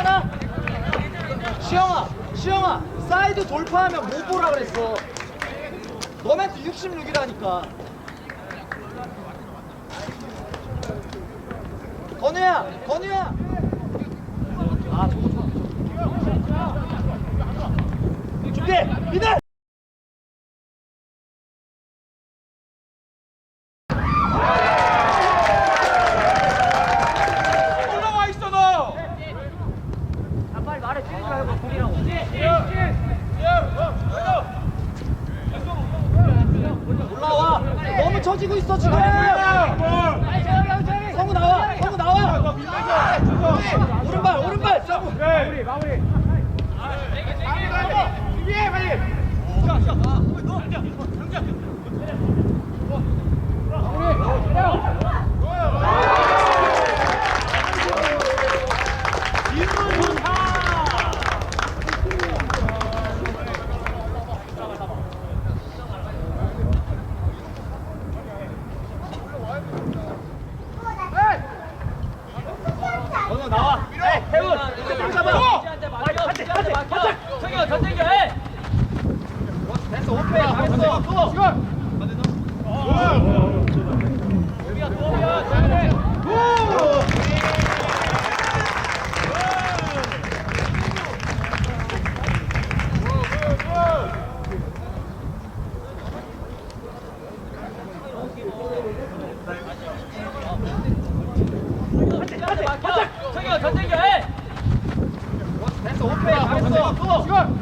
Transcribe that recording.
괜찮아 시영아 시영아 사이드 돌파하면 못 보라 그랬어. 너한테 66이라니까. 건우야 건우야 아 저거 좋아 준비 미들 올라와 있어 너. 빨리 말해 뛰지 말고 공이라고 올라와 너무 처지고 있어 지금 성우 나와 성우 나와 오른발 오른발 마무리 마무리. 준비해 빨리. 건우 해. 잡아. 한대 한대 한대. 성현 더 당겨 해. 됐어 오케이 잘했어. 지금. 전쟁이야 됐어 오페 잘했어. 지금.